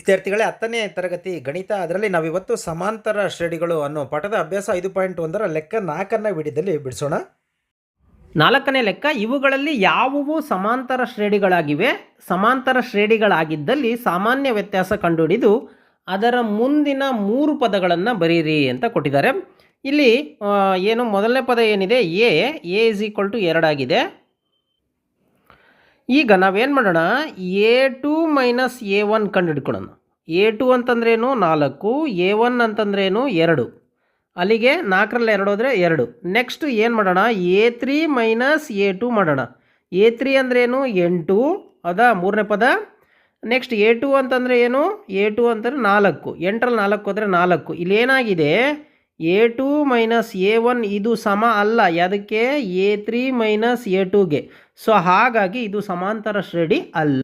ವಿದ್ಯಾರ್ಥಿಗಳೇ ಹತ್ತನೇ ತರಗತಿ ಗಣಿತ, ಅದರಲ್ಲಿ ನಾವಿವತ್ತು ಸಮಾಂತರ ಶ್ರೇಣಿಗಳು ಅನ್ನೋ ಪಾಠದ ಅಭ್ಯಾಸ ಐದು ಪಾಯಿಂಟ್ ಒಂದರ ಲೆಕ್ಕ ನಾಲ್ಕನ್ನ ವಿಡಿಯೋದಲ್ಲಿ ಬಿಡಿಸೋಣ. ನಾಲ್ಕನೇ ಲೆಕ್ಕ, ಇವುಗಳಲ್ಲಿ ಯಾವುವು ಸಮಾಂತರ ಶ್ರೇಣಿಗಳಾಗಿವೆ? ಸಮಾಂತರ ಶ್ರೇಣಿಗಳಾಗಿದ್ದಲ್ಲಿ ಸಾಮಾನ್ಯ ವ್ಯತ್ಯಾಸ ಕಂಡುಹಿಡಿದು ಅದರ ಮುಂದಿನ ಮೂರು ಪದಗಳನ್ನು ಬರೀರಿ ಅಂತ ಕೊಟ್ಟಿದ್ದಾರೆ. ಇಲ್ಲಿ ಏನು ಮೊದಲನೇ ಪದ ಏನಿದೆ? A a is equal to ಎರಡಾಗಿದೆ ಈಗ ನಾವೇನು ಮಾಡೋಣ? A two minus a one ಕಂಡು ಹಿಡ್ಕೊಳೋಣ ಎ ಟು ಅಂತಂದ್ರೇನು? ನಾಲ್ಕು. ಎ ಒನ್ ಅಂತಂದ್ರೇನು? ಎರಡು. ಅಲ್ಲಿಗೆ ನಾಲ್ಕರಲ್ಲಿ ಎರಡು ಹೋದರೆ ಎರಡು. ನೆಕ್ಸ್ಟ್ ಏನು ಮಾಡೋಣ? A three minus a two ಮಾಡೋಣ. ಎ ತ್ರೀ ಅಂದ್ರೇನು? ಎಂಟು. ಅದ? ಮೂರನೇ ಪದ. ನೆಕ್ಸ್ಟ್ ಎ ಟು ಅಂತಂದರೆ ಏನು? ಎ ಟು ಅಂತಂದರೆ ನಾಲ್ಕು. ಎಂಟರಲ್ಲಿ ನಾಲ್ಕು ಹೋದರೆ ನಾಲ್ಕು. ಇಲ್ಲಿ ಏನಾಗಿದೆ a two minus a one ಇದು ಸಮ ಅಲ್ಲ ಅದಕ್ಕೆ ಎ ತ್ರೀ ಮೈನಸ್ ಎ ಟುಗೆ ಸೊ ಹಾಗಾಗಿ ಇದು ಸಮಾಂತರ ಶ್ರೇಣಿ ಅಲ್ಲ.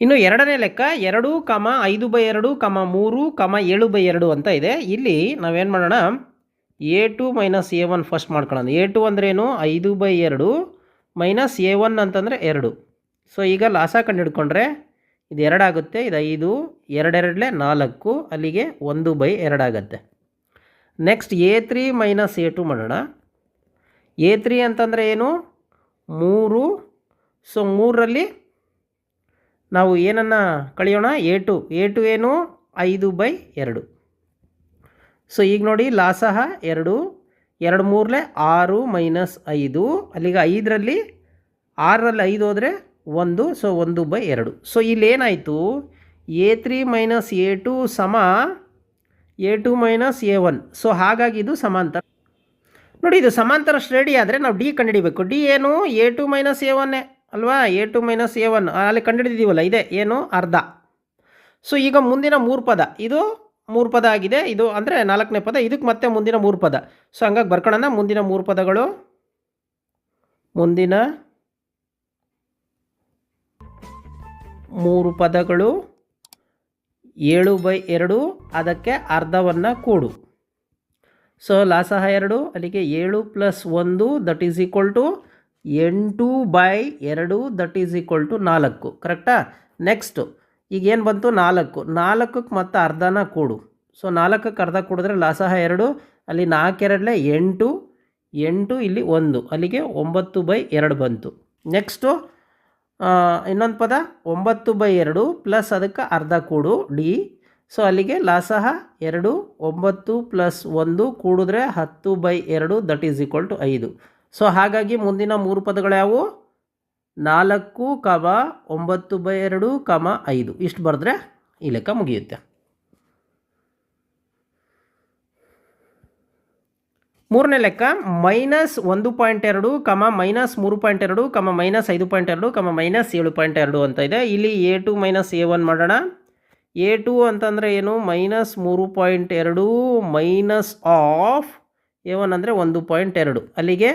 ಇನ್ನು ಎರಡನೇ ಲೆಕ್ಕ, ಎರಡು ಕಮ ಐದು ಬೈ ಎರಡು ಕಮ ಮೂರು ಕಮ ಏಳು ಬೈ ಎರಡು ಅಂತ ಇದೆ. ಇಲ್ಲಿ ನಾವೇನು ಮಾಡೋಣ? A two minus a one first ಮಾಡ್ಕೊಳ್ಳೋಣ. ಎ ಟು ಅಂದ್ರೇನು ಐದು ಬೈ ಎರಡು ಮೈನಸ್ ಎ ಒನ್ ಅಂತಂದರೆ ಎರಡು. ಸೊ ಈಗ ಲಾಸ ಕಂಡು ಹಿಡ್ಕೊಂಡ್ರೆ ಇದು ಎರಡಾಗುತ್ತೆ ಇದು ಐದು, ಎರಡೆರಡಲೆ ನಾಲ್ಕು, ಅಲ್ಲಿಗೆ ಒಂದು by ಎರಡಾಗತ್ತೆ next A three minus A two ಮಾಡೋಣ. ಎ ತ್ರೀ ಅಂತಂದರೆ ಏನು? ಮೂರು. ಸೊ ಮೂರರಲ್ಲಿ ನಾವು ಏನನ್ನು ಕಳೆಯೋಣ? ಎ ಟು ಎ ಟು ಏನು? ಐದು ಬೈ ಎರಡು. ಸೊ ಈಗ ನೋಡಿ ಲಾಸಹ ಎರಡು. ಎರಡು ಮೂರಲೆ ಆರು ಮೈನಸ್ ಐದು. ಅಲ್ಲಿಗೆ ಐದರಲ್ಲಿ, ಆರರಲ್ಲಿ ಐದು ಹೋದರೆ ಒಂದು, ಸೊ ಒಂದು ಬೈ ಎರಡು. So ಇಲ್ಲೇನಾಯಿತು? A three minus a two ಸಮ a two minus a one. So ಹಾಗಾಗಿ ಇದು ಸಮಾಂತರ. ನೋಡಿ, ಇದು ಸಮಾಂತರ ಶ್ರೇಣಿ ಆದರೆ ನಾವು ಡಿ ಕಂಡುಹಿಡಿಬೇಕು. ಡಿ ಏನು? ಎ ಟು ಮೈನಸ್ ಎ ಒನ್ನೇ ಅಲ್ವಾ? A two minus a one. ಅಲ್ಲಿ ಕಂಡುಹಿಡಿದೀವಲ್ಲ, ಇದೆ. ಏನು? ಅರ್ಧ. ಸೊ ಈಗ ಮುಂದಿನ ಮೂರು ಪದ. ಇದು ಮೂರು ಪದ ಆಗಿದೆ. ಇದು ಅಂದರೆ ನಾಲ್ಕನೇ ಪದ. ಇದಕ್ಕೆ ಮತ್ತೆ ಮುಂದಿನ ಮೂರು ಪದ. ಸೊ ಹಂಗಾಗಿ ಬರ್ಕೊಳ್ಳೋಣ ಮುಂದಿನ ಮೂರು ಪದಗಳು. ಮುಂದಿನ ಮೂರು ಪದಗಳು ಏಳು ಬೈ ಎರಡು, ಅದಕ್ಕೆ ಅರ್ಧವನ್ನು ಕೂಡು. ಸೊ ಲಾಸಹ ಎರಡು, ಅಲ್ಲಿಗೆ ಏಳು ಪ್ಲಸ್ ಒಂದು ದಟ್ ಈಸ್ ಈಕ್ವಲ್ ಟು ಎಂಟು ಬೈ ಎರಡು ದಟ್ ಈಸ್ ಈಕ್ವಲ್ ಟು ನಾಲ್ಕು. ಕರೆಕ್ಟಾ ನೆಕ್ಸ್ಟು ಈಗ ಏನು ಬಂತು? ನಾಲ್ಕು. ನಾಲ್ಕಕ್ಕೆ ಮತ್ತೆ ಅರ್ಧನ ಕೂಡು. ಸೊ ನಾಲ್ಕಕ್ಕೆ ಅರ್ಧ ಕೂಡಿದ್ರೆ ಲಾಸಹ ಎರಡು, ಅಲ್ಲಿ ನಾಲ್ಕೆರಡಲೆ ಎಂಟು ಎಂಟು ಇಲ್ಲಿ ಒಂದು, ಅಲ್ಲಿಗೆ ಒಂಬತ್ತು ಬೈ ಎರಡು ಬಂತು. ನೆಕ್ಸ್ಟು ಇನ್ನೊಂದು ಪದ, ಒಂಬತ್ತು ಬೈ ಎರಡು ಪ್ಲಸ್ ಅದಕ್ಕೆ ಅರ್ಧ ಕೂಡು, ಡಿ. ಸೊ ಅಲ್ಲಿಗೆ ಲಾಸಹ ಎರಡು, ಒಂಬತ್ತು ಪ್ಲಸ್ ಒಂದು ಕೂಡಿದ್ರೆ ಹತ್ತು ಬೈ ಎರಡು, ದಟ್ ಈಸ್ ಈಕ್ವಲ್ ಟು ಐದು. ಸೊ ಹಾಗಾಗಿ ಮುಂದಿನ ಮೂರು ಪದಗಳು ಯಾವುವು? ನಾಲ್ಕು, ಕಮ, ಒಂಬತ್ತು ಬೈ ಎರಡು, ಕಮ ಐದು. ಇಷ್ಟು ಬರೆದ್ರೆ ಈ ಲೆಕ್ಕ ಮುಗಿಯುತ್ತೆ. ಮೂರನೇ ಲೆಕ್ಕ ಮೈನಸ್ ಒಂದು ಪಾಯಿಂಟ್ ಎರಡು ಕಮ ಮೈನಸ್ ಮೂರು ಪಾಯಿಂಟ್ ಎರಡು ಕಮ ಮೈನಸ್ ಐದು ಪಾಯಿಂಟ್ ಎರಡು ಕಮ ಮೈನಸ್ ಏಳು ಪಾಯಿಂಟ್ ಎರಡು ಅಂತ ಇದೆ. ಇಲ್ಲಿ a two minus a one ಮಾಡೋಣ. ಎ ಟು ಅಂತಂದರೆ ಏನು? ಮೈನಸ್ ಮೂರು ಪಾಯಿಂಟ್ ಎರಡು ಮೈನಸ್ ಆಫ್ ಎ ಒನ್ ಅಂದರೆ ಒಂದು ಪಾಯಿಂಟ್ ಎರಡು. ಅಲ್ಲಿಗೆ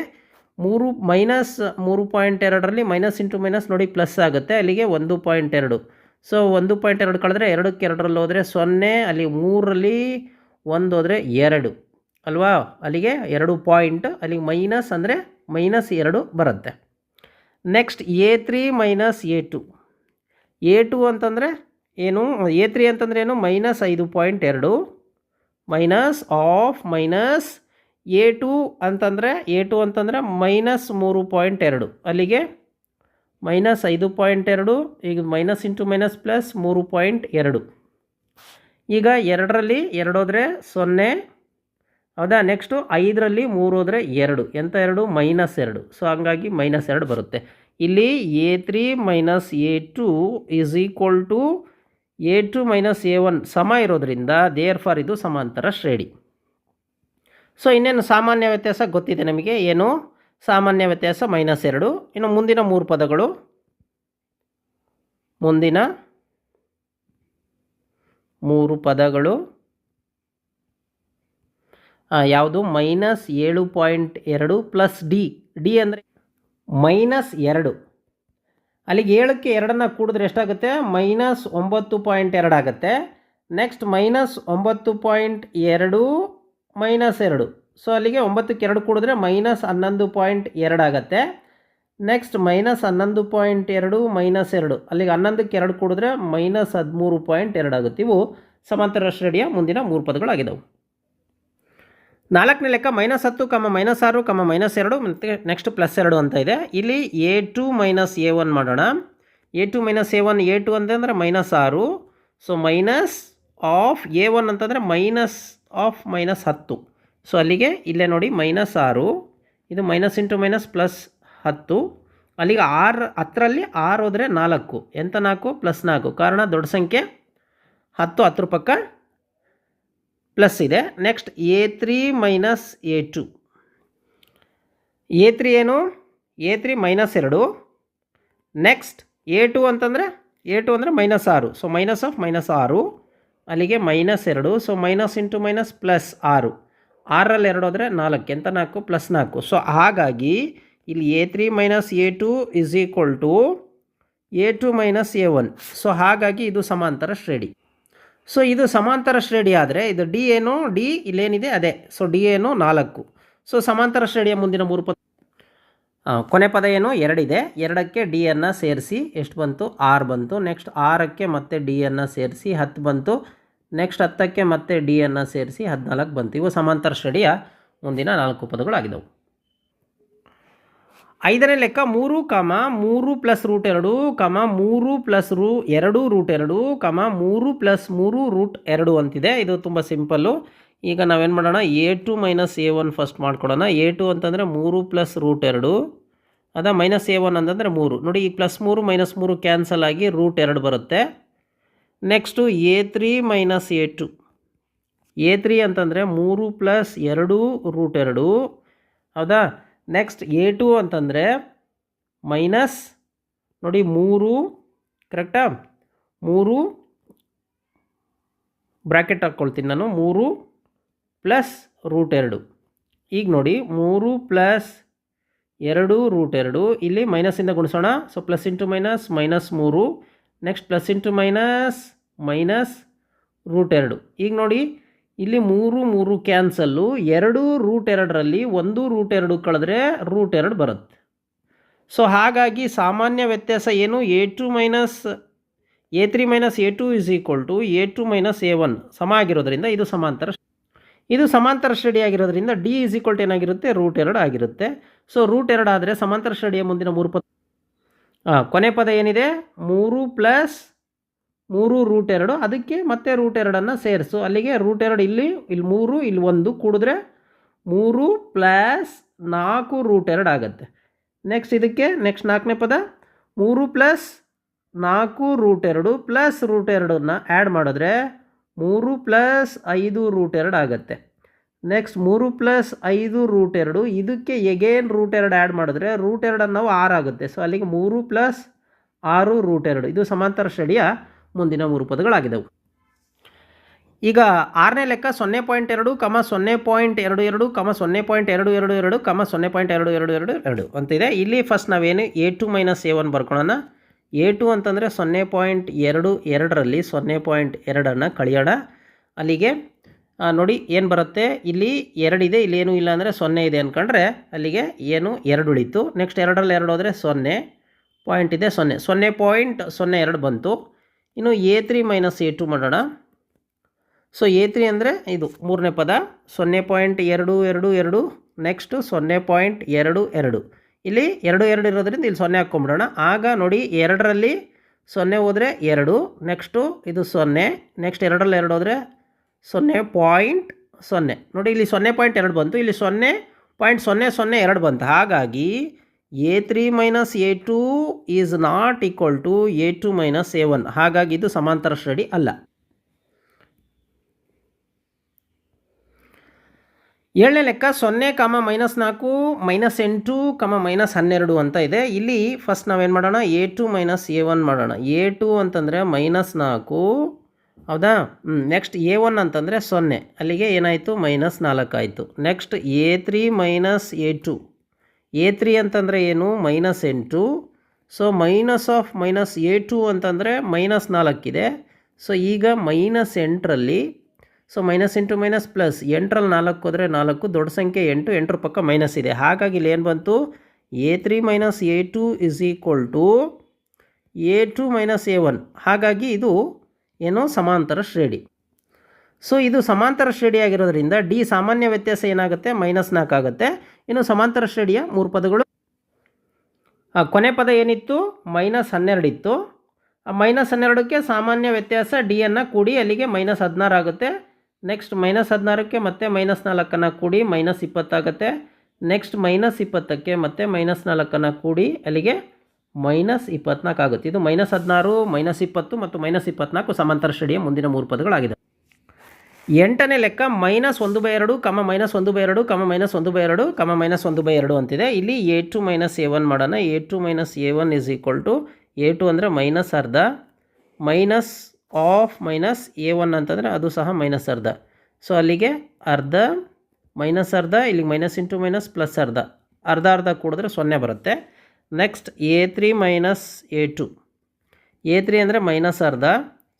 ಮೂರು ಮೈನಸ್ ಮೂರು ಪಾಯಿಂಟ್ ಎರಡರಲ್ಲಿ ಮೈನಸ್ ಇಂಟು ಮೈನಸ್ ನೋಡಿ ಪ್ಲಸ್ ಆಗುತ್ತೆ. ಅಲ್ಲಿಗೆ ಒಂದು ಪಾಯಿಂಟ್ ಎರಡು. ಸೊ ಒಂದು ಪಾಯಿಂಟ್ ಎರಡು ಕಳೆದ್ರೆ ಎರಡಕ್ಕೆ ಎರಡರಲ್ಲಿ ಹೋದರೆ ಸೊನ್ನೆ, ಅಲ್ಲಿ ಮೂರರಲ್ಲಿ ಒಂದು ಹೋದರೆ ಎರಡು. ಅಲ್ವಾ? ಅಲ್ಲಿಗೆ ಎರಡು ಪಾಯಿಂಟ್ ಅಲ್ಲಿಗೆ ಮೈನಸ್ ಅಂದರೆ ಮೈನಸ್ ಎರಡು ಬರುತ್ತೆ. Next a three minus a two a two ಅಂತಂದರೆ ಏನು? ಎ ತ್ರೀ ಅಂತಂದರೆ ಏನು? ಮೈನಸ್ ಐದು ಪಾಯಿಂಟ್ ಎರಡು minus of minus a two ಅಂತಂದರೆ ಎ ಟು ಅಂತಂದರೆ ಮೈನಸ್ ಮೂರು ಪಾಯಿಂಟ್ ಎರಡು. ಅಲ್ಲಿಗೆ ಮೈನಸ್ ಐದು ಪಾಯಿಂಟ್ ಎರಡು, ಈಗ ಮೈನಸ್ ಇಂಟು ಮೈನಸ್ ಪ್ಲಸ್ ಮೂರು ಪಾಯಿಂಟ್ ಎರಡು. ಈಗ ಎರಡರಲ್ಲಿ ಎರಡೋದ್ರೆ ಸೊನ್ನೆ ಹೌದಾ? ನೆಕ್ಸ್ಟು ಐದರಲ್ಲಿ ಮೂರು ಹೋದರೆ ಎರಡು. ಎಂಥ ಎರಡು? ಮೈನಸ್ ಎರಡು. ಸೊ ಹಂಗಾಗಿ ಮೈನಸ್ ಎರಡು ಬರುತ್ತೆ. ಇಲ್ಲಿ a three minus a two is equal to a two minus a one ಸಮ ಇರೋದ್ರಿಂದ ದೇರ್ ಫಾರ್ ಇದು ಸಮಾಂತರ ಶ್ರೇಣಿ. ಸೊ ಇನ್ನೇನು ಸಾಮಾನ್ಯ ವ್ಯತ್ಯಾಸ ಗೊತ್ತಿದೆ ನಮಗೆ? ಏನು? ಸಾಮಾನ್ಯ ವ್ಯತ್ಯಾಸ ಮೈನಸ್ ಎರಡು. ಇನ್ನು ಮುಂದಿನ ಮೂರು ಪದಗಳು? ಮುಂದಿನ ಮೂರು ಪದಗಳು? ಯಾವುದು? ಮೈನಸ್ ಏಳು ಪಾಯಿಂಟ್ ಎರಡು ಪ್ಲಸ್ ಡಿ. ಡಿ ಅಂದರೆ ಮೈನಸ್ ಎರಡು. ಅಲ್ಲಿಗೆ ಏಳಕ್ಕೆ ಎರಡನ್ನು ಕೂಡಿದ್ರೆ ಎಷ್ಟಾಗುತ್ತೆ? ಮೈನಸ್ ಒಂಬತ್ತು ಪಾಯಿಂಟ್ ಎರಡು ಆಗುತ್ತೆ. ನೆಕ್ಸ್ಟ್ ಮೈನಸ್ ಒಂಬತ್ತು ಪಾಯಿಂಟ್ ಎರಡು, ಮೈನಸ್ ಎರಡು. ಸೊ, ಅಲ್ಲಿಗೆ ಒಂಬತ್ತಕ್ಕೆ ಎರಡು ಕೂಡಿದ್ರೆ ಮೈನಸ್ ಹನ್ನೊಂದು ಪಾಯಿಂಟ್ ಎರಡು ಆಗುತ್ತೆ. ನೆಕ್ಸ್ಟ್ ಮೈನಸ್ ಹನ್ನೊಂದು ಪಾಯಿಂಟ್ ಎರಡು, ಮೈನಸ್ ಎರಡು. ಅಲ್ಲಿಗೆ ಹನ್ನೊಂದಕ್ಕೆ ಎರಡು ಕೂಡಿದ್ರೆ ಮೈನಸ್ ಹದಿಮೂರು ಪಾಯಿಂಟ್ ಎರಡು ಆಗುತ್ತೆ. ಇವು ಸಮಾಂತರ ಶ್ರೇಣಿಯ ಮುಂದಿನ ಮೂರು ಪದಗಳಾಗಿದ್ದವು. ನಾಲ್ಕನೇ ಲೆಕ್ಕ ಮೈನಸ್ ಹತ್ತು ಕಮ್ಮ ಮೈನಸ್ ಆರು ಕಮ್ಮ ಮೈನಸ್ ಎರಡು ಮತ್ತು ನೆಕ್ಸ್ಟ್ ಪ್ಲಸ್ ಎರಡು ಅಂತ ಇದೆ. ಇಲ್ಲಿ a two minus a one ಮಾಡೋಣ. A two minus a one a two ಅಂತಂದರೆ ಮೈನಸ್ ಆರು. So minus of a one ಅಂತಂದರೆ ಮೈನಸ್ ಆಫ್ ಮೈನಸ್ ಹತ್ತು. ಸೊ ಅಲ್ಲಿಗೆ ಇಲ್ಲೇ ನೋಡಿ ಮೈನಸ್ ಆರು. ಇದು ಮೈನಸ್ ಇಂಟು ಮೈನಸ್ ಪ್ಲಸ್ ಹತ್ತು. ಅಲ್ಲಿಗೆ ಆರು, ಹತ್ತರಲ್ಲಿ ಆರು ಹೋದರೆ ನಾಲ್ಕು. ಎಂಥ ನಾಲ್ಕು? ಪ್ಲಸ್ ನಾಲ್ಕು. ಕಾರಣ ದೊಡ್ಡ ಸಂಖ್ಯೆ ಹತ್ತು, ಹತ್ತರ ಪಕ್ಕ ಪ್ಲಸ್ ಇದೆ. Next a three minus a two a three ಏನು? ಎ ತ್ರೀ ಮೈನಸ್ ಎರಡು. ನೆಕ್ಸ್ಟ್ ಎ ಟು ಅಂತಂದರೆ ಎ ಟು ಅಂದರೆ ಮೈನಸ್ ಆರು. ಸೊ ಮೈನಸ್ ಆಫ್ ಮೈನಸ್ ಆರು. ಅಲ್ಲಿಗೆ ಮೈನಸ್ ಎರಡು. So minus into minus plus ಆರು. ಆರಲ್ಲಿ ಎರಡು ಅಂದರೆ ನಾಲ್ಕು. ಎಂತ ನಾಲ್ಕು? ಪ್ಲಸ್ ನಾಲ್ಕು. ಸೊ ಹಾಗಾಗಿ ಇಲ್ಲಿ a three minus a two is equal to a two minus a one so ಹಾಗಾಗಿ ಇದು ಸಮಾಂತರ ಶ್ರೇಣಿ. ಸೊ ಇದು ಸಮಾಂತರ ಶ್ರೇಣಿ ಆದರೆ ಇದು ಡಿ ಏನು? ಡಿ ಇಲ್ಲೇನಿದೆ? ಅದೇ. ಸೊ ಡಿ ಏನು? ನಾಲ್ಕು. ಸೊ ಸಮಾಂತರ ಶ್ರೇಣಿಯ ಮುಂದಿನ ಮೂರು ಪದ ಕೊನೆ ಪದ ಏನು? ಎರಡಿದೆ. ಎರಡಕ್ಕೆ ಡಿ ಅನ್ನು ಸೇರಿಸಿ ಎಷ್ಟು ಬಂತು? ಆರು ಬಂತು. ನೆಕ್ಸ್ಟ್ ಆರಕ್ಕೆ ಮತ್ತೆ ಡಿ ಅನ್ನು ಸೇರಿಸಿ ಹತ್ತು ಬಂತು. ನೆಕ್ಸ್ಟ್ ಹತ್ತಕ್ಕೆ ಮತ್ತೆ ಡಿ ಅನ್ನು ಸೇರಿಸಿ ಹದಿನಾಲ್ಕು ಬಂತು. ಇವು ಸಮಾಂತರ ಶ್ರೇಣಿಯ ಮುಂದಿನ ನಾಲ್ಕು ಪದಗಳಾಗಿದ್ದವು. ಐದನೇ ಲೆಕ್ಕ ಮೂರು ಕಮ ಮೂರು ಪ್ಲಸ್ ರೂಟ್ ಎರಡು ಕಮ ಮೂರು ಪ್ಲಸ್ ರೂ ಎರಡು ರೂಟ್ ಎರಡು ಕಮ ಮೂರು ಪ್ಲಸ್ ಮೂರು ರೂಟ್ ಎರಡು ಅಂತಿದೆ. ಇದು ತುಂಬ ಸಿಂಪಲ್ಲು. ಈಗ ನಾವೇನು ಮಾಡೋಣ? A two minus a one first ಮಾಡ್ಕೊಡೋಣ. ಎ ಟು ಅಂತಂದರೆ ಮೂರು ಪ್ಲಸ್ ರೂಟ್ ಎರಡು. ಅದ ಮೈನಸ್ ಎ ಒನ್ ಅಂತಂದರೆ ಮೂರು. ನೋಡಿ, ಈ ಪ್ಲಸ್ ಮೂರು ಮೈನಸ್ ಮೂರು ಕ್ಯಾನ್ಸಲ್ ಆಗಿ ರೂಟ್ ಎರಡು ಬರುತ್ತೆ. Next a three minus a two. A three ಅಂತಂದರೆ ಮೂರು ಪ್ಲಸ್ ಎರಡು ರೂಟ್ ಎರಡು. ಹೌದಾ? ನೆಕ್ಸ್ಟ್ ಎ ಟು ಅಂತಂದರೆ ಮೈನಸ್ ನೋಡಿ ಮೂರು ಕರೆಕ್ಟಾ ಮೂರು ಬ್ರ್ಯಾಕೆಟ್ ಹಾಕ್ಕೊಳ್ತೀನಿ ನಾನು. ಮೂರು ಪ್ಲಸ್ ರೂಟ್ ಎರಡು. ಈಗ ನೋಡಿ, ಮೂರು ಪ್ಲಸ್ ಎರಡು ರೂಟ್ ಎರಡು. ಇಲ್ಲಿ ಮೈನಸಿಂದ ಗುಣಿಸೋಣ. So plus into minus minus ಮೂರು. Next plus into minus minus root ಎರಡು. ಈಗ ನೋಡಿ ಇಲ್ಲಿ ಮೂರು ಮೂರು ಕ್ಯಾನ್ಸಲ್ಲು ಎರಡು ರೂಟ್ ಎರಡರಲ್ಲಿ ಒಂದು ರೂಟ್ ಎರಡು ಕಳೆದ್ರೆ ರೂಟ್ ಎರಡು ಬರುತ್ತೆ. ಸೊ ಹಾಗಾಗಿ ಸಾಮಾನ್ಯ ವ್ಯತ್ಯಾಸ ಏನು? A two minus a three minus a two is equal to a two minus a one ಸಮ ಆಗಿರೋದ್ರಿಂದ ಇದು ಸಮಾಂತರ ಇದು ಸಮಾಂತರ ಶ್ರೇಣಿ ಆಗಿರೋದ್ರಿಂದ ಡಿ ಇಸ್ ಈಕ್ವಲ್ ಟು ಏನಾಗಿರುತ್ತೆ? ರೂಟ್ ಎರಡು ಆಗಿರುತ್ತೆ. ಸೊ ರೂಟ್ ಎರಡು ಆದರೆ ಸಮಾಂತರ ಶ್ರೇಣಿಯ ಮುಂದಿನ ಮೂರು ಪದ ಕೊನೆ ಪದ ಏನಿದೆ? ಮೂರು ಪ್ಲಸ್ ಮೂರು ರೂಟ್ ಎರಡು, ಅದಕ್ಕೆ ಮತ್ತೆ ರೂಟ್ ಎರಡನ್ನು ಸೇರಿಸು. ಅಲ್ಲಿಗೆ ರೂಟ್ ಎರಡು ಇಲ್ಲಿ ಇಲ್ಲಿ ಮೂರು, ಇಲ್ಲಿ ಒಂದು ಕೂಡಿದ್ರೆ ಮೂರು ಪ್ಲಸ್ ನಾಲ್ಕು ರೂಟ್ ಎರಡು ಆಗುತ್ತೆ. ನೆಕ್ಸ್ಟ್ ಇದಕ್ಕೆ ನೆಕ್ಸ್ಟ್ ನಾಲ್ಕನೇ ಪದ, ಮೂರು ಪ್ಲಸ್ ನಾಲ್ಕು ರೂಟ್ ಎರಡು ಪ್ಲಸ್ ರೂಟ್ ಎರಡನ್ನು ಆ್ಯಡ್ ಮಾಡಿದ್ರೆ ಮೂರು ಪ್ಲಸ್ ಐದು ರೂಟ್ ಎರಡು ಆಗುತ್ತೆ. ನೆಕ್ಸ್ಟ್ ಮೂರು ಪ್ಲಸ್ ಐದು ರೂಟ್ ಎರಡು, ಇದಕ್ಕೆ ಎಗೇನ್ ರೂಟ್ ಎರಡು ಆ್ಯಡ್ ಮಾಡಿದ್ರೆ ರೂಟ್ ಎರಡನ್ನು ನಾವು ಆರು ಆಗುತ್ತೆ. ಸೊ ಅಲ್ಲಿಗೆ ಮೂರು ಪ್ಲಸ್ ಆರು ರೂಟ್ ಎರಡು. ಇದು ಸಮಾಂತರ ಶ್ರೇಣಿಯ ಮುಂದಿನ ಮೂರು ಪದಗಳಾಗಿದ್ದವು. ಈಗ ಆರನೇ ಲೆಕ್ಕ ಸೊನ್ನೆ ಪಾಯಿಂಟ್ ಎರಡು, ಕಮ ಸೊನ್ನೆ ಪಾಯಿಂಟ್ ಎರಡು ಎರಡು, ಕಮ ಸೊನ್ನೆ ಪಾಯಿಂಟ್ ಎರಡು ಎರಡು ಎರಡು, ಕಮ ಸೊನ್ನೆ ಪಾಯಿಂಟ್ ಎರಡು ಎರಡು ಎರಡು ಎರಡು ಅಂತಿದೆ. ಇಲ್ಲಿ ಫಸ್ಟ್ ನಾವೇನು a two minus a one ಬರ್ಕೊಳ್ಳೋಣ? A two ಅಂತಂದರೆ ಸೊನ್ನೆ ಪಾಯಿಂಟ್ ಎರಡು ಎರಡರಲ್ಲಿ ಸೊನ್ನೆ ಪಾಯಿಂಟ್ ಎರಡನ್ನು ಕಳೆಯೋಣ. ಅಲ್ಲಿಗೆ ನೋಡಿ ಏನು ಬರುತ್ತೆ? ಇಲ್ಲಿ ಎರಡಿದೆ, ಇಲ್ಲಿ ಏನೂ ಇಲ್ಲ ಅಂದರೆ ಸೊನ್ನೆ ಇದೆ ಅಂದ್ಕೊಂಡ್ರೆ ಅಲ್ಲಿಗೆ ಏನು ಎರಡು ಉಳಿತು. ನೆಕ್ಸ್ಟ್ ಎರಡರಲ್ಲಿ ಎರಡು ಹೋದರೆ ಸೊನ್ನೆ ಪಾಯಿಂಟ್ ಇದೆ, ಸೊನ್ನೆ. ಸೊನ್ನೆ ಪಾಯಿಂಟ್ ಸೊನ್ನೆ ಎರಡು ಬಂತು. ಇನ್ನು a three minus a two ಮಾಡೋಣ. ಸೊ ಎ ತ್ರೀ ಅಂದರೆ ಇದು ಮೂರನೇ ಪದ. ಸೊನ್ನೆ ಪಾಯಿಂಟ್ ಎರಡು ಎರಡು ಎರಡು. ನೆಕ್ಸ್ಟು ಸೊನ್ನೆ ಪಾಯಿಂಟ್ ಎರಡು ಎರಡು. ಇಲ್ಲಿ ಎರಡು ಎರಡು ಇರೋದ್ರಿಂದ ಇಲ್ಲಿ ಸೊನ್ನೆ ಹಾಕ್ಕೊಂಬಿಡೋಣ. ಆಗ ನೋಡಿ ಎರಡರಲ್ಲಿ ಸೊನ್ನೆ ಹೋದರೆ ಎರಡು. ನೆಕ್ಸ್ಟು ಇದು ಸೊನ್ನೆ. ನೆಕ್ಸ್ಟ್ ಎರಡರಲ್ಲಿ ಎರಡು ಹೋದರೆ ಸೊನ್ನೆ ಪಾಯಿಂಟ್ ಸೊನ್ನೆ. ನೋಡಿ ಇಲ್ಲಿ ಸೊನ್ನೆ ಪಾಯಿಂಟ್ ಎರಡು ಬಂತು. ಇಲ್ಲಿ ಸೊನ್ನೆ ಪಾಯಿಂಟ್ ಸೊನ್ನೆ ಸೊನ್ನೆ ಎರಡು ಬಂತು. ಹಾಗಾಗಿ a three minus a two is not equal to a two minus a one ಹಾಗಾಗಿ ಇದು ಸಮಾಂತರ ಶ್ರೇಣಿ ಅಲ್ಲ. ಏಳನೇ ಲೆಕ್ಕ ಸೊನ್ನೆ ಕಾಮ ಮೈನಸ್ ನಾಲ್ಕು, ಮೈನಸ್ ಎಂಟು, ಕಮ ಮೈನಸ್ ಹನ್ನೆರಡು ಅಂತ ಇದೆ. ಇಲ್ಲಿ ಫಸ್ಟ್ ನಾವೇನು ಮಾಡೋಣ? A two minus a one ಮಾಡೋಣ. ಎ ಟು ಅಂತಂದರೆ ಮೈನಸ್ ನಾಲ್ಕು. ಹೌದಾ? ನೆಕ್ಸ್ಟ್ ಎ ಒನ್ ಅಂತಂದರೆ ಸೊನ್ನೆ. ಅಲ್ಲಿಗೆ ಏನಾಯಿತು? ಮೈನಸ್ ನಾಲ್ಕು ಆಯಿತು next a three minus a two a three ಅಂತಂದರೆ ಏನು? ಮೈನಸ್ ಎಂಟು. So minus of minus a two ಅಂತಂದರೆ ಮೈನಸ್ ನಾಲ್ಕಿದೆ ಸೊ ಈಗ ಮೈನಸ್ ಎಂಟರಲ್ಲಿ ಸೊ ಮೈನಸ್ ಎಂಟು ಮೈನಸ್ ಪ್ಲಸ್ ಎಂಟರಲ್ಲಿ ನಾಲ್ಕು ಹೋದರೆ ನಾಲ್ಕು, ದೊಡ್ಡ ಸಂಖ್ಯೆ ಎಂಟು, ಎಂಟರ ಪಕ್ಕ ಮೈನಸ್ ಇದೆ. ಹಾಗಾಗಿ ಇಲ್ಲಿ ಏನು ಬಂತು? A three minus a two is equal to a two minus a one ಹಾಗಾಗಿ ಇದು ಏನೋ? ಸಮಾಂತರ ಶ್ರೇಣಿ. ಸೊ ಇದು ಸಮಾಂತರ ಶ್ರೇಣಿ ಆಗಿರೋದ್ರಿಂದ ಡಿ ಸಾಮಾನ್ಯ ವ್ಯತ್ಯಾಸ ಏನಾಗುತ್ತೆ? ಮೈನಸ್ ನಾಲ್ಕು ಆಗುತ್ತೆ. ಇನ್ನು ಸಮಾಂತರ ಶ್ರೇಣಿಯ ಮೂರು ಪದಗಳು? ಆ, ಕೊನೆ ಪದ ಏನಿತ್ತು? ಮೈನಸ್ ಹನ್ನೆರಡು ಇತ್ತು. ಆ ಮೈನಸ್ ಹನ್ನೆರಡಕ್ಕೆ ಸಾಮಾನ್ಯ ವ್ಯತ್ಯಾಸ ಡಿಯನ್ನು ಕೂಡಿ ಅಲ್ಲಿಗೆ ಮೈನಸ್ ಹದಿನಾರು ಆಗುತ್ತೆ. ನೆಕ್ಸ್ಟ್ ಮೈನಸ್ ಹದಿನಾರಕ್ಕೆ ಮತ್ತೆ ಮೈನಸ್ ನಾಲ್ಕನ್ನು ಕೂಡಿ ಮೈನಸ್ ಇಪ್ಪತ್ತಾಗುತ್ತೆ ನೆಕ್ಸ್ಟ್ ಮೈನಸ್ ಇಪ್ಪತ್ತಕ್ಕೆ ಮತ್ತೆ ಮೈನಸ್ ನಾಲ್ಕನ್ನು ಕೂಡಿ ಅಲ್ಲಿಗೆ ಮೈನಸ್ ಇಪ್ಪತ್ನಾಲ್ಕು ಆಗುತ್ತೆ. ಇದು ಮೈನಸ್ ಹದಿನಾರು ಮೈನಸ್ ಇಪ್ಪತ್ತು ಮತ್ತು ಮೈನಸ್ ಇಪ್ಪತ್ನಾಲ್ಕು ಸಮಾಂತರ ಶ್ರೇಣಿಯ ಮುಂದಿನ ಮೂರು ಪದಗಳಾಗಿದೆ ಎಂಟನೇ ಲೆಕ್ಕ ಮೈನಸ್ ಒಂದು ಬೈ ಎರಡು, ಕಮ ಮೈನಸ್ ಒಂದು ಬೈ ಎರಡು, ಕಮ ಮೈನಸ್ ಒಂದು ಬೈ ಎರಡು, ಕಮ ಮೈನಸ್ ಒಂದು ಬೈ ಎರಡು ಅಂತಿದೆ. ಇಲ್ಲಿ a two minus a one ಮಾಡೋಣ. A two minus a one is equal to a two ಅಂದರೆ ಮೈನಸ್ ಅರ್ಧ, minus of minus a one ಅಂತಂದರೆ ಅದು ಸಹ ಮೈನಸ್ ಅರ್ಧ. ಸೊ ಅಲ್ಲಿಗೆ ಅರ್ಧ, ಮೈನಸ್ ಅರ್ಧ, ಇಲ್ಲಿಗೆ ಮೈನಸ್ ಇಂಟು ಮೈನಸ್ ಪ್ಲಸ್ ಅರ್ಧ. ಅರ್ಧ ಅರ್ಧ ಕೂಡಿದ್ರೆ ಸೊನ್ನೆ ಬರುತ್ತೆ. Next a three minus a two a three ಅಂದರೆ ಮೈನಸ್ ಅರ್ಧ.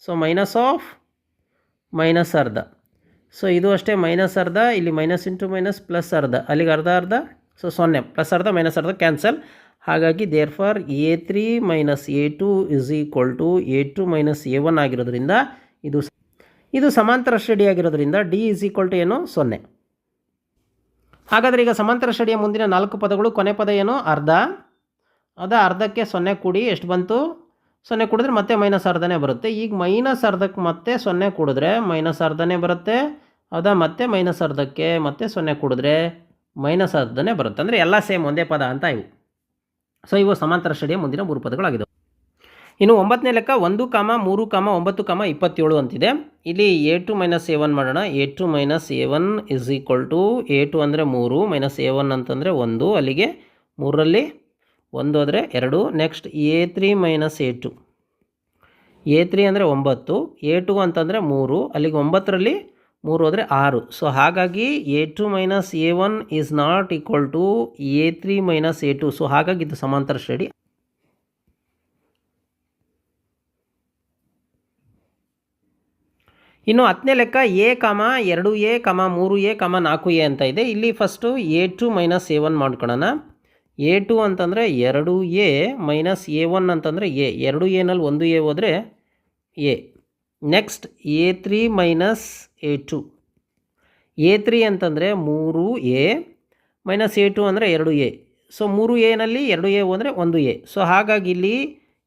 ಸೊ ಮೈನಸ್ ಆಫ್ ಮೈನಸ್ ಅರ್ಧ. ಸೊ ಇದು ಅಷ್ಟೇ ಮೈನಸ್ ಅರ್ಧ, ಇಲ್ಲಿ ಮೈನಸ್ ಇಂಟು ಮೈನಸ್ ಪ್ಲಸ್ ಅರ್ಧ. ಅಲ್ಲಿಗೆ ಅರ್ಧ ಅರ್ಧ. ಸೊ ಸೊನ್ನೆ. ಪ್ಲಸ್ ಅರ್ಧ ಮೈನಸ್ ಅರ್ಧ ಕ್ಯಾನ್ಸಲ್ ಹಾಗಾಗಿ therefore a three minus a two is equal to a two minus a one ಆಗಿರೋದ್ರಿಂದ ಇದು ಇದು ಸಮಾಂತರ ಶ್ರೇಣಿ ಆಗಿರೋದ್ರಿಂದ ಡಿ ಇಸ್ ಈಕ್ವಲ್ ಟು ಏನು? ಸೊನ್ನೆ. ಹಾಗಾದರೆ ಈಗ ಸಮಾಂತರ ಶ್ರೇಣಿಯ ಮುಂದಿನ ನಾಲ್ಕು ಪದಗಳು ಕೊನೆ ಪದ ಏನು? ಅರ್ಧ. ಅದ ಅರ್ಧಕ್ಕೆ ಸೊನ್ನೆ ಕೂಡಿ, ಎಷ್ಟು ಬಂತು? ಸೊನ್ನೆ ಕೂಡಿದ್ರೆ ಮತ್ತೆ ಮೈನಸ್ ಅರ್ಧನೇ ಬರುತ್ತೆ. ಈಗ ಮೈನಸ್ ಅರ್ಧಕ್ಕೆ ಮತ್ತೆ ಸೊನ್ನೆ ಕೂಡಿದ್ರೆ ಮೈನಸ್ ಅರ್ಧನೇ ಬರುತ್ತೆ. ಹೌದಾ ಮತ್ತೆ ಮೈನಸ್ ಅರ್ಧಕ್ಕೆ ಮತ್ತೆ ಸೊನ್ನೆ ಕುಡಿದ್ರೆ ಮೈನಸ್ ಅರ್ಧನೇ ಬರುತ್ತೆ. ಅಂದರೆ ಎಲ್ಲ ಸೇಮ್ ಒಂದೇ ಪದ ಅಂತ ಇವು. ಸೊ ಇವು ಸಮಾಂತರ ಶ್ರೇಣಿಯ ಮುಂದಿನ ಮೂರು ಪದಗಳಾಗಿವೆ ಇನ್ನು ಒಂಬತ್ತನೇ ಲೆಕ್ಕ ಒಂದು ಕಾಮ ಮೂರು ಕಾಮ ಒಂಬತ್ತು ಕಾಮ ಇಪ್ಪತ್ತೇಳು ಅಂತಿದೆ. ಇಲ್ಲಿ a two minus a one ಮಾಡೋಣ. A two minus a one is equal to a two ಅಂದರೆ ಮೂರು ಮೈನಸ್ ಎ ಒನ್ ಅಂತಂದರೆ ಒಂದು. ಅಲ್ಲಿಗೆ ಮೂರರಲ್ಲಿ ಒಂದು ಆದರೆ ಎರಡು. Next a three minus a two a three ಅಂದರೆ ಒಂಬತ್ತು. ಎ ಟು ಅಂತಂದರೆ ಮೂರು. ಅಲ್ಲಿಗೆ ಒಂಬತ್ತರಲ್ಲಿ ಮೂರು ಹೋದರೆ ಆರು. ಸೊ ಹಾಗಾಗಿ a two minus a one is not equal to a three minus a two so ಹಾಗಾಗಿ ಇದು ಸಮಾಂತರ ಶ್ರೇಣಿ. ಇನ್ನು ಹತ್ತನೇ ಲೆಕ್ಕ ಎ ಕಮ ಎರಡು ಎ ಕಮ ಮೂರು ಎ ಕಮ ನಾಲ್ಕು ಎ ಅಂತ ಇದೆ. ಇಲ್ಲಿ first a two minus a one ಮಾಡ್ಕೊಳ್ಳೋಣ ಎ ಟು ಅಂತಂದರೆ ಎರಡು ಎ ಮೈನಸ್ ಎ ಒನ್ ಅಂತಂದರೆ ಎ ಎರಡು ಎನಲ್ಲಿ ಒಂದು ಎ ಹೋದರೆ a next a three minus a two a three ಅಂತಂದರೆ ಮೂರು ಎ ಮೈನಸ್ ಎ ಟು ಅಂದರೆ ಎರಡು ಎ ಸೊ ಮೂರು ಎನಲ್ಲಿ ಎರಡು ಎ ಅಂದರೆ ಒಂದು ಎ ಸೊ ಹಾಗಾಗಿ ಇಲ್ಲಿ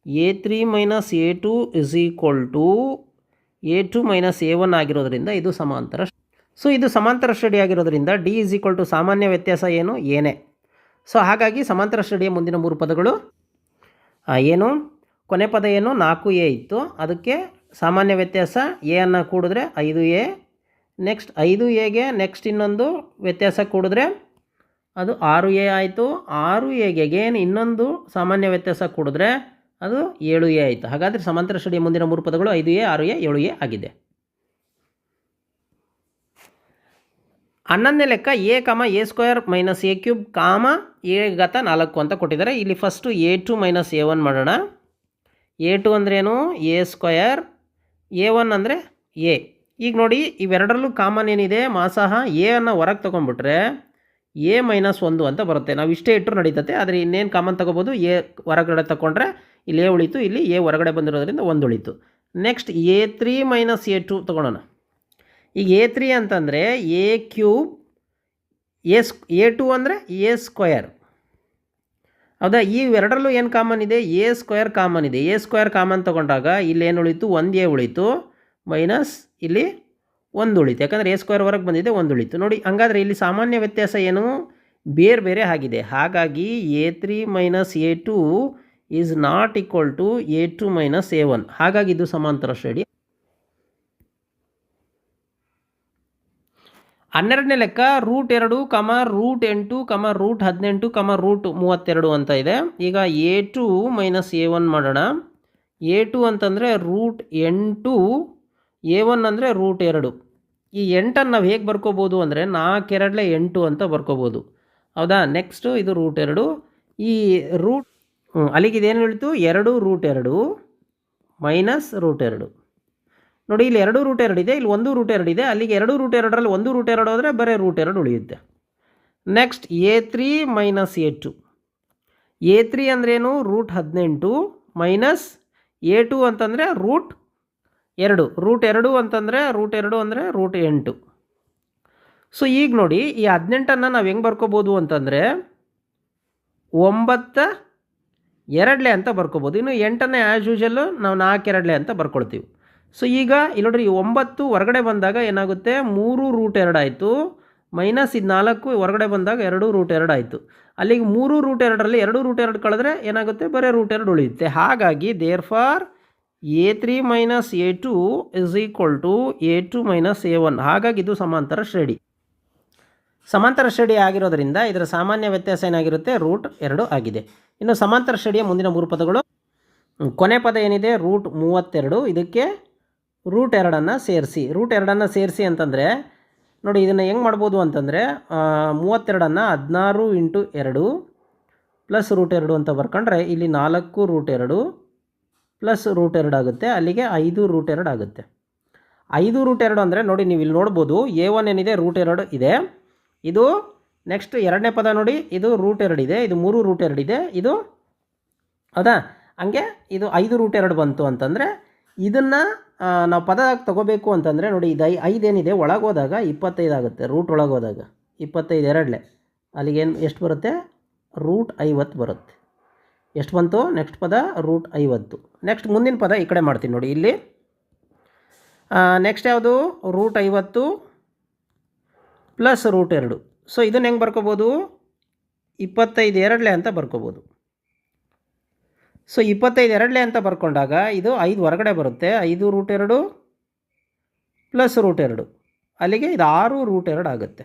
a three minus a two is equal to a two minus a one ಆಗಿರೋದ್ರಿಂದ ಇದು ಸಮಾಂತರ ಸೊ ಇದು ಸಮಾಂತರ ಶ್ರೇಣಿ ಆಗಿರೋದ್ರಿಂದ ಡಿ ಇಸ್ ಈಕ್ವಲ್ ಟು ಸಾಮಾನ್ಯ ವ್ಯತ್ಯಾಸ ಏನು? ಏನೇ ಸೊ ಹಾಗಾಗಿ ಸಮಾಂತರ ಶ್ರೇಣಿಯ ಮುಂದಿನ ಮೂರು ಪದಗಳು ಏನು? ಕೊನೆ ಪದ ಏನು? ನಾಲ್ಕು ಎ ಇತ್ತು. ಅದಕ್ಕೆ ಸಾಮಾನ್ಯ ವ್ಯತ್ಯಾಸ ಎ ಅನ್ನು ಕೂಡಿದ್ರೆ ಐದು ಎ ನೆಕ್ಸ್ಟ್ ಐದು ಎಗೆ ನೆಕ್ಸ್ಟ್ ಇನ್ನೊಂದು ವ್ಯತ್ಯಾಸ ಕೂಡಿದ್ರೆ ಅದು ಆರು ಎ ಆಯಿತು. ಆರು ಎಗೆ ಇನ್ನೊಂದು ಸಾಮಾನ್ಯ ವ್ಯತ್ಯಾಸ ಕೂಡಿದ್ರೆ ಅದು ಏಳು ಎ ಆಯಿತು. ಹಾಗಾದರೆ ಸಮಾಂತರ ಶ್ರೇಣಿಯ ಮುಂದಿನ ಮೂರು ಪದಗಳು ಐದು ಎ ಆರು ಎ ಏಳು ಎ ಆಗಿದೆ. ಹನ್ನೊಂದನೇ ಲೆಕ್ಕ a comma a square minus a cube comma a ಗತ ನಾಲ್ಕು ಅಂತ ಕೊಟ್ಟಿದ್ದಾರೆ. ಇಲ್ಲಿ first a two minus a one ಮಾಡೋಣ. ಎ ಟು ಅಂದ್ರೇನು ಎ ಸ್ಕ್ವಯರ್ ಎ ಒನ್ ಅಂದರೆ ಎ ಈಗ ನೋಡಿ, ಇವೆರಡರಲ್ಲೂ ಕಾಮನ್ ಏನಿದೆ? ಮಾಸಾಹ ಎ ಅನ್ನು ಹೊರಗೆ ತೊಗೊಂಡ್ಬಿಟ್ರೆ ಎ ಮೈನಸ್ ಒಂದು ಅಂತ ಬರುತ್ತೆ. ನಾವು ಇಷ್ಟೇ ಇಟ್ಟರು ನಡೀತತೆ, ಆದರೆ ಇನ್ನೇನು ಕಾಮನ್ ತೊಗೋಬೋದು? ಎ ಹೊರಗಡೆ ತಗೊಂಡ್ರೆ ಇಲ್ಲಿ ಎ ಉಳಿತು, ಇಲ್ಲಿ ಎ ಹೊರಗಡೆ ಬಂದಿರೋದ್ರಿಂದ ಒಂದು ಉಳಿತು. Next a three minus a two ತೊಗೊಳೋಣ. ಈಗ ಎ ತ್ರೀ ಅಂತಂದರೆ ಎ ಕ್ಯೂಬ್ ಎ ಸ್ಕ್ ಎ ಟು ಅಂದರೆ ಎ ಸ್ಕ್ವಯರ್ ಹೌದಾ? ಈ ಎರಡರಲ್ಲೂ ಏನು ಕಾಮನ್ ಇದೆ? ಎ ಸ್ಕ್ವೇರ್ ಕಾಮನ್ ಇದೆ. ಎ ಸ್ಕ್ವೇರ್ ಕಾಮನ್ ತೊಗೊಂಡಾಗ ಇಲ್ಲಿ ಏನು ಉಳಿತು? ಒಂದು ಎ ಉಳಿತು. ಮೈನಸ್ ಇಲ್ಲಿ ಒಂದು ಉಳಿತು. ಯಾಕಂದರೆ ಎ ಸ್ಕ್ವೇರ್ ಹೊರಗೆ ಬಂದಿದೆ, ಒಂದು ಉಳಿತು. ನೋಡಿ, ಹಂಗಾದರೆ ಇಲ್ಲಿ ಸಾಮಾನ್ಯ ವ್ಯತ್ಯಾಸ ಏನು? ಬೇರೆ ಬೇರೆ ಆಗಿದೆ. ಹಾಗಾಗಿ a three minus a two is not equal to a two minus a one ಹಾಗಾಗಿ ಇದು ಸಮಾಂತರ ಶ್ರೇಣಿ. ಹನ್ನೆರಡನೇ ಲೆಕ್ಕ ರೂಟ್ ಎರಡು ಕಮ ರೂಟ್ ಎಂಟು ಕಮ ರೂಟ್ ಹದಿನೆಂಟು ಕಮ ರೂಟ್ ಮೂವತ್ತೆರಡು ಅಂತ ಇದೆ. ಈಗ a two minus a one ಮಾಡೋಣ. ಎ ಟು ಅಂತಂದರೆ ರೂಟ್ ಎಂಟು ಎ ಒನ್ ಅಂದರೆ ರೂಟ್ ಎರಡು. ಈ ಎಂಟನ್ನು ನಾವು ಹೇಗೆ ಬರ್ಕೋಬೋದು ಅಂದರೆ ನಾಲ್ಕೆರಡಲೆ ಎಂಟು ಅಂತ ಬರ್ಕೋಬೋದು. ಹೌದಾ? ನೆಕ್ಸ್ಟು ಇದು ರೂಟ್ ಎರಡು. ಈ ರೂಟ್ ಅಲ್ಲಿಗೆ ಇದೇನು ಹೇಳ್ತು? ಎರಡು ರೂಟ್ ಎರಡು ಮೈನಸ್ ರೂಟ್ ಎರಡು. ನೋಡಿ, ಇಲ್ಲಿ ಎರಡು ರೂಟ್ ಎರಡು ಇದೆ, ಇಲ್ಲಿ ಒಂದು ರೂಟ್ ಎರಡು ಇದೆ, ಅಲ್ಲಿಗೆ ಎರಡು ರೂಟ್ ಎರಡರಲ್ಲಿ ಒಂದು ರೂಟ್ ಎರಡು ಆದರೆ ಬರೀ ರೂಟ್ ಎರಡು ಉಳಿಯುತ್ತೆ. Next a three minus a two a three ಅಂದ್ರೇನು? ರೂಟ್ ಹದಿನೆಂಟು ಮೈನಸ್ ಎ ಟು ಅಂತಂದರೆ ರೂಟ್ ಎರಡು. ರೂಟ್ ಎರಡು ಅಂತಂದರೆ ರೂಟ್ ಎರಡು ಅಂದರೆ ರೂಟ್ ಎಂಟು. ಸೊ ಈಗ ನೋಡಿ, ಈ ಹದಿನೆಂಟನ್ನು ನಾವು ಹೆಂಗೆ ಬರ್ಕೋಬೋದು ಅಂತಂದರೆ ಒಂಬತ್ತ ಎರಡಲೆ ಅಂತ ಬರ್ಕೋಬೋದು. ಇನ್ನು ಎಂಟನೇ ಆ್ಯಸ್ ಯೂಶಲ್ಲು ನಾವು ನಾಲ್ಕು ಎರಡಲೆ ಅಂತ ಬರ್ಕೊಳ್ತೀವಿ. ಸೊ ಈಗ ಇಲ್ಲಿ ನೋಡ್ರಿ ಒಂಬತ್ತು ಹೊರಗಡೆ ಬಂದಾಗ ಏನಾಗುತ್ತೆ? ಮೂರು ರೂಟ್ ಎರಡು ಆಯಿತು. ಮೈನಸ್ ಇದು ನಾಲ್ಕು ಹೊರಗಡೆ ಬಂದಾಗ ಎರಡು ರೂಟ್ ಎರಡು ಆಯಿತು. ಅಲ್ಲಿಗೆ ಮೂರು ರೂಟ್ ಎರಡರಲ್ಲಿ ಎರಡು ರೂಟ್ ಎರಡು ಕಳೆದ್ರೆ ಏನಾಗುತ್ತೆ? ಬರೀ ರೂಟ್ ಎರಡು ಉಳಿಯುತ್ತೆ. ಹಾಗಾಗಿ therefore a three minus a two is equal to a two minus a one ಹಾಗಾಗಿ ಇದು ಸಮಾಂತರ ಶ್ರೇಣಿ. ಸಮಾಂತರ ಶ್ರೇಣಿ ಆಗಿರೋದ್ರಿಂದ ಇದರ ಸಾಮಾನ್ಯ ವ್ಯತ್ಯಾಸ ಏನಾಗಿರುತ್ತೆ? ರೂಟ್ ಎರಡು ಆಗಿದೆ. ಇನ್ನು ಸಮಾಂತರ ಶ್ರೇಣಿಯ ಮುಂದಿನ ಮೂರು ಪದಗಳು. ಕೊನೆ ಪದ ಏನಿದೆ? ರೂಟ್ ಮೂವತ್ತೆರಡು. ಇದಕ್ಕೆ ರೂಟ್ ಎರಡನ್ನು ಸೇರಿಸಿ ರೂಟ್ ಎರಡನ್ನು ಸೇರಿಸಿ ಅಂತಂದರೆ, ನೋಡಿ ಇದನ್ನು ಹೆಂಗೆ ಮಾಡ್ಬೋದು ಅಂತಂದರೆ ಮೂವತ್ತೆರಡನ್ನು ಹದಿನಾರು ಇಂಟು ಎರಡು ಪ್ಲಸ್ ರೂಟ್ ಎರಡು ಅಂತ ಬರ್ಕೊಂಡ್ರೆ ಇಲ್ಲಿ ನಾಲ್ಕು ರೂಟ್ ಎರಡು ಪ್ಲಸ್ ರೂಟ್ ಎರಡು ಆಗುತ್ತೆ, ಅಲ್ಲಿಗೆ ಐದು ರೂಟ್ ಎರಡು ಆಗುತ್ತೆ. ಐದು ರೂಟ್ ಎರಡು ಅಂದರೆ ನೋಡಿ ನೀವು ಇಲ್ಲಿ ನೋಡ್ಬೋದು, ಎ ಒನ್ ಏನಿದೆ ರೂಟ್ ಎರಡು ಇದೆ. ಇದು ನೆಕ್ಸ್ಟ್ ಎರಡನೇ ಪದ ನೋಡಿ, ಇದು ರೂಟ್ ಎರಡು ಇದೆ, ಇದು ಮೂರು ರೂಟ್ ಎರಡು ಇದೆ, ಇದು ಹೌದಾ? ಹಂಗೆ ಇದು ಐದು ರೂಟ್ ಎರಡು ಬಂತು ಅಂತಂದರೆ ಇದನ್ನು ನಾವು ಪದ ತಗೋಬೇಕು ಅಂತಂದರೆ ನೋಡಿ ಇದು ಐ ಐದೇನಿದೆ, ಒಳಗೋದಾಗ ಇಪ್ಪತ್ತೈದು ಆಗುತ್ತೆ ರೂಟ್ ಒಳಗೋದಾಗ ಇಪ್ಪತ್ತೈದು ಎರಡಲೆ. ಅಲ್ಲಿಗೇನು ಎಷ್ಟು ಬರುತ್ತೆ? ರೂಟ್ ಐವತ್ತು ಬರುತ್ತೆ. ಎಷ್ಟು ಬಂತು? ನೆಕ್ಸ್ಟ್ ಪದ ರೂಟ್ ಐವತ್ತು. ನೆಕ್ಸ್ಟ್ ಮುಂದಿನ ಪದ ಈ ಕಡೆ ಮಾಡ್ತೀನಿ ನೋಡಿ ಇಲ್ಲಿ. ನೆಕ್ಸ್ಟ್ ಯಾವುದು? ರೂಟ್ ಐವತ್ತು ಪ್ಲಸ್ ರೂಟ್ ಎರಡು. ಸೊ ಇದನ್ನು ಹೆಂಗೆ ಬರ್ಕೋಬೋದು? ಇಪ್ಪತ್ತೈದು ಎರಡಲೆ ಅಂತ ಬರ್ಕೋಬೋದು. ಸೊ ಇಪ್ಪತ್ತೈದು ಎರಡಲೆ ಅಂತ ಬರ್ಕೊಂಡಾಗ ಇದು ಐದು ಹೊರಗಡೆ ಬರುತ್ತೆ. ಐದು ರೂಟ್ ಎರಡು ಪ್ಲಸ್ ರೂಟ್ ಎರಡು. ಅಲ್ಲಿಗೆ ಇದು ಆರು ರೂಟ್ ಎರಡು ಆಗುತ್ತೆ.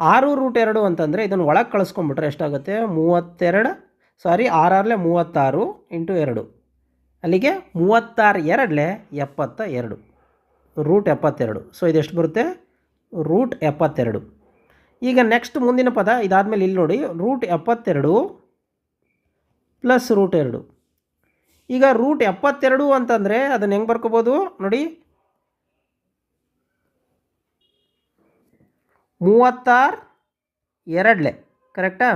ಆರು ರೂಟ್ ಎರಡು ಅಂತಂದರೆ ಇದನ್ನು ಒಳಗೆ ಕಳಿಸ್ಕೊಂಬಿಟ್ರೆ ಎಷ್ಟಾಗುತ್ತೆ? ಮೂವತ್ತೆರಡು ಸಾರಿ ಆರಾರಲೆ ಮೂವತ್ತಾರು ಇಂಟು ಎರಡು. ಅಲ್ಲಿಗೆ ಮೂವತ್ತಾರು ಎರಡಲೆ ಎಪ್ಪತ್ತ ಎರಡು ರೂಟ್ ಎಪ್ಪತ್ತೆರಡು ಸೊ ಇದೆಷ್ಟು ಬರುತ್ತೆ? ರೂಟ್ ಎಪ್ಪತ್ತೆರಡು. ಈಗ ನೆಕ್ಸ್ಟ್ ಮುಂದಿನ ಪದ ಇದಾದಮೇಲೆ ಇಲ್ಲಿ ನೋಡಿ. ರೂಟ್ ಎಪ್ಪತ್ತೆರಡು ಪ್ಲಸ್ ರೂಟ್ ಎರಡು. ಈಗ ರೂಟ್ ಎಪ್ಪತ್ತೆರಡು ಅಂತಂದರೆ ಅದನ್ನು ಹೆಂಗೆ ಬರ್ಕೋಬೋದು? ನೋಡಿ. ಮೂವತ್ತಾರು ಎರಡಲೆ ಕರೆಕ್ಟಾ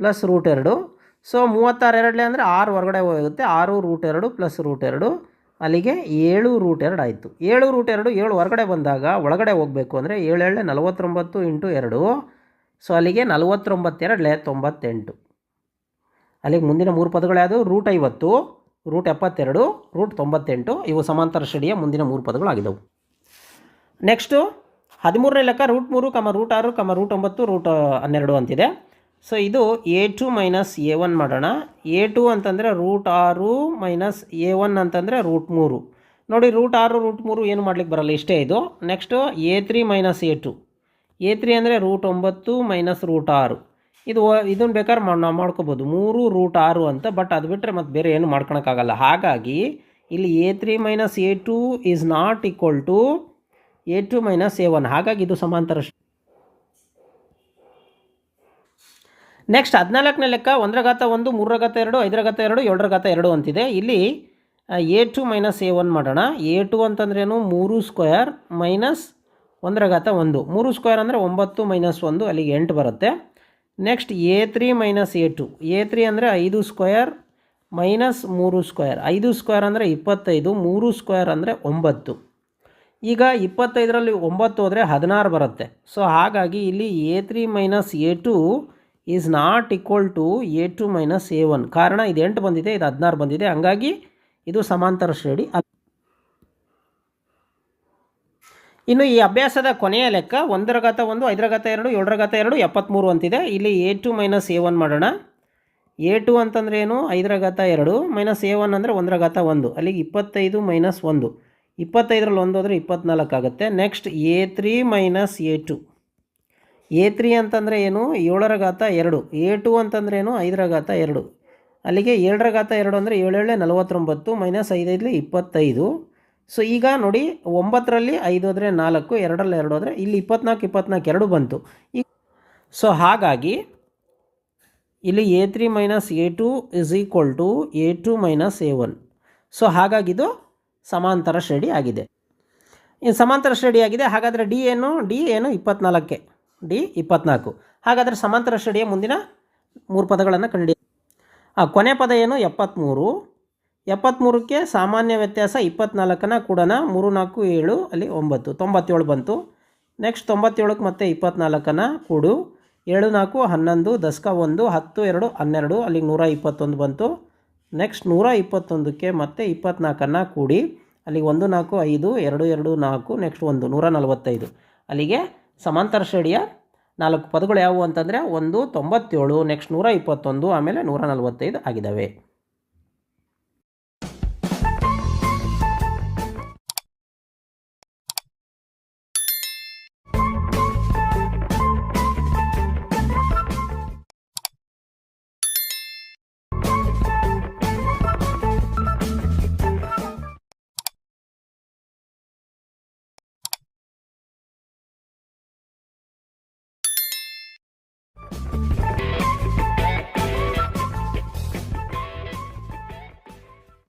ಪ್ಲಸ್ ರೂಟ್ ಎರಡು. ಸೊ ಮೂವತ್ತಾರು ಎರಡಲೆ ಅಂದರೆ ಆರು ಹೊರಗಡೆ ಹೋಗುತ್ತೆ. ಆರು ರೂಟ್ ಎರಡು ಪ್ಲಸ್ ರೂಟ್ ಎರಡು. ಅಲ್ಲಿಗೆ ಏಳು ರೂಟ್ ಎರಡು ಆಯಿತು. ಏಳು ರೂಟ್ ಎರಡು ಏಳು ಹೊರಗಡೆ ಬಂದಾಗ ಒಳಗಡೆ ಹೋಗಬೇಕು ಅಂದರೆ ಏಳು ಏಳೆ ನಲವತ್ತೊಂಬತ್ತು ಇಂಟು ಎರಡು. ಸೊ ಅಲ್ಲಿಗೆ ನಲವತ್ತೊಂಬತ್ತೆರಡಲೆ ತೊಂಬತ್ತೆಂಟು. ಅಲ್ಲಿಗೆ ಮುಂದಿನ ಮೂರು ಪದಗಳು ಯಾವುದು? ರೂಟ್ ಐವತ್ತು, ರೂಟ್ ಎಪ್ಪತ್ತೆರಡು, ರೂಟ್ ತೊಂಬತ್ತೆಂಟು, ಇವು ಸಮಾಂತರ ಶ್ರೇಣಿಯ ಮುಂದಿನ ಮೂರು ಪದಗಳಾಗಿದ್ದವು. ನೆಕ್ಸ್ಟು ಹದಿಮೂರನೇ ಲೆಕ್ಕ ರೂಟ್ ಮೂರು ಕಮ ರೂಟ್ ಆರು ಕಮ ರೂಟ್ ಒಂಬತ್ತು ರೂಟ್ ಹನ್ನೆರಡು ಅಂತಿದೆ. ಸೊ ಇದು a two minus a one ಮಾಡೋಣ. ಎ ಟು ಅಂತಂದರೆ ರೂಟ್ ಆರು ಮೈನಸ್ ಎ ಒನ್ ಅಂತಂದರೆ ರೂಟ್ ಮೂರು. ನೋಡಿ, ರೂಟ್ ಆರು, ರೂಟ್ ಮೂರು ಏನು ಮಾಡ್ಲಿಕ್ಕೆ ಬರಲ್ಲ, ಇಷ್ಟೇ ಇದು. Next a three minus a two a three ಅಂದರೆ ರೂಟ್ ಒಂಬತ್ತು ಮೈನಸ್ ರೂಟ್ ಆರು. ಇದು ಇದನ್ನು ಬೇಕಾದ್ರೆ ನಾವು ಮಾಡ್ಕೋಬೋದು. ಮೂರು ರೂಟ್ ಆರು ಅಂತ ಬಟ್ ಅದು ಬಿಟ್ಟರೆ ಮತ್ತೆ ಬೇರೆ ಏನು ಮಾಡ್ಕೊಳಕ್ಕಾಗಲ್ಲ ಹಾಗಾಗಿ, ಇಲ್ಲಿ a three minus a two is not equal to a two minus a one ಹಾಗಾಗಿ ಇದು ಸಮಾಂತರ. ನೆಕ್ಸ್ಟ್ ಹದಿನಾಲ್ಕನೇ ಲೆಕ್ಕ ಒಂದರ ಘಾತ ಒಂದು ಮೂರರ ಘಾತ ಎರಡು ಐದರ ಘಾತ ಎರಡು ಏಳರ ಘಾತ ಎರಡು ಅಂತಿದೆ. ಇಲ್ಲಿ a two minus a one ಮಾಡೋಣ. ಎ ಟು ಅಂತಂದ್ರೇನು ಮೂರು ಸ್ಕ್ವೇರ್ ಮೈನಸ್ ಒಂದರ ಘಾತ ಒಂದು. ಮೂರು ಸ್ಕ್ವೇರ್ ಅಂದರೆ ಒಂಬತ್ತು ಮೈನಸ್ ಒಂದು, ಅಲ್ಲಿಗೆ ಎಂಟು ಬರುತ್ತೆ. Next a three minus a two a three ಅಂದರೆ ಐದು ಸ್ಕ್ವೇರ್ ಮೈನಸ್ ಮೂರು ಸ್ಕ್ವೇರ್ ಐದು ಸ್ಕ್ವೇರ್ ಅಂದರೆ ಇಪ್ಪತ್ತೈದು, ಮೂರು ಸ್ಕ್ವೇರ್ ಅಂದರೆ ಒಂಬತ್ತು. ಈಗ ಇಪ್ಪತ್ತೈದರಲ್ಲಿ ಒಂಬತ್ತು ಹೋದರೆ ಹದಿನಾರು ಬರುತ್ತೆ. ಸೊ ಹಾಗಾಗಿ ಇಲ್ಲಿ a three minus a two is not equal to a two minus a one ಕಾರಣ ಇದು ಎಂಟು ಬಂದಿದೆ, ಇದು ಹದಿನಾರು ಬಂದಿದೆ. ಹಂಗಾಗಿ ಇದು ಸಮಾಂತರ ಶ್ರೇಣಿ. ಅಲ್ಲ ಇನ್ನು ಈ ಅಭ್ಯಾಸದ ಕೊನೆಯ ಲೆಕ್ಕ ಒಂದರ ಘಾತ ಒಂದು, ಐದರ ಘಾತ ಎರಡು, ಏಳರ ಘಾತ ಎರಡು ಎಪ್ಪತ್ತ್ಮೂರು ಅಂತಿದೆ. ಇಲ್ಲಿ a two minus a one ಮಾಡೋಣ. ಎ ಟು ಅಂತಂದ್ರೆ ಏನು? ಐದರ ಘಾತ ಎರಡು ಮೈನಸ್ ಎ ಒನ್ ಅಂದರೆ ಒಂದರ ಘಾತ ಒಂದು. ಅಲ್ಲಿಗೆ ಇಪ್ಪತ್ತೈದು ಮೈನಸ್ ಒಂದು. ಇಪ್ಪತ್ತೈದರಲ್ಲಿ ಒಂದು ಹೋದರೆ ಇಪ್ಪತ್ನಾಲ್ಕು ಆಗುತ್ತೆ. Next a three minus a two a three ಅಂತಂದರೆ ಏನು? ಏಳರ ಘಾತ ಎರಡು. ಎ ಟು ಅಂತಂದ್ರೆ ಏನು? ಐದರ ಘಾತ ಎರಡು. ಅಲ್ಲಿಗೆ ಏಳರ ಘಾತ ಎರಡು ಅಂದರೆ ಏಳೇಳೆ ನಲವತ್ತೊಂಬತ್ತು ಮೈನಸ್ ಐದೈದಲಿ ಇಪ್ಪತ್ತೈದು. ಸೊ ಈಗ ನೋಡಿ, ಒಂಬತ್ತರಲ್ಲಿ ಐದು ಹೋದರೆ ನಾಲ್ಕು, ಎರಡರಲ್ಲಿ ಎರಡು ಹೋದರೆ ಇಲ್ಲಿ ಇಪ್ಪತ್ನಾಲ್ಕು ಇಪ್ಪತ್ನಾಲ್ಕು ಎರಡು ಬಂತು. ಈಗ ಸೊ ಹಾಗಾಗಿ ಇಲ್ಲಿ a three minus a two is equal to a two minus a one so ಹಾಗಾಗಿದು ಸಮಾಂತರ ಶ್ರೇಣಿ ಆಗಿದೆ. ಇನ್ನು ಸಮಾಂತರ ಶ್ರೇಣಿ ಆಗಿದೆ. ಹಾಗಾದರೆ ಡಿ ಏನು? ಡಿ ಏನು ಇಪ್ಪತ್ನಾಲ್ಕೆ ಡಿ ಇಪ್ಪತ್ನಾಲ್ಕು. ಹಾಗಾದರೆ ಸಮಾಂತರ ಶ್ರೇಣಿಯ ಮುಂದಿನ ಮೂರು ಪದಗಳನ್ನು ಕಂಡು ಕೊನೆ ಪದ ಏನು? ಎಪ್ಪತ್ತ್ಮೂರು ಎಪ್ಪತ್ತ್ಮೂರಕ್ಕೆ ಸಾಮಾನ್ಯ ವ್ಯತ್ಯಾಸ ಇಪ್ಪತ್ನಾಲ್ಕನ ಕೂಡೋಣ ಮೂರು ನಾಲ್ಕು ಏಳು, ಅಲ್ಲಿ ಒಂಬತ್ತು. ತೊಂಬತ್ತೇಳು ಬಂತು. ನೆಕ್ಸ್ಟ್ ತೊಂಬತ್ತೇಳಕ್ಕೆ ಮತ್ತೆ ಇಪ್ಪತ್ನಾಲ್ಕನ ಕೂಡು. ಏಳು ನಾಲ್ಕು ಹನ್ನೊಂದು, ದಶಕ ಒಂದು, ಹತ್ತು, ಎರಡು, ಹನ್ನೆರಡು ಅಲ್ಲಿಗೆ ನೂರ ಇಪ್ಪತ್ತೊಂದು ಬಂತು. ನೆಕ್ಸ್ಟ್ ನೂರ ಇಪ್ಪತ್ತೊಂದಕ್ಕೆ ಮತ್ತೆ ಇಪ್ಪತ್ನಾಲ್ಕನ್ನು ಕೂಡಿ. ಅಲ್ಲಿಗೆ ಒಂದು, ನಾಲ್ಕು, ಐದು, ಎರಡು ಎರಡು, ನಾಲ್ಕು, ನೆಕ್ಸ್ಟ್ ಒಂದು, ನೂರ ನಲವತ್ತೈದು. ಅಲ್ಲಿಗೆ ಸಮಾಂತರ ಶ್ರೇಣಿಯ ನಾಲ್ಕು ಪದಗಳು ಯಾವುವು ಅಂತಂದರೆ ಒಂದು, ತೊಂಬತ್ತೇಳು, ನೆಕ್ಸ್ಟ್ ನೂರ ಇಪ್ಪತ್ತೊಂದು, ಆಮೇಲೆ ನೂರ ನಲವತ್ತೈದು ಆಗಿದ್ದಾವೆ.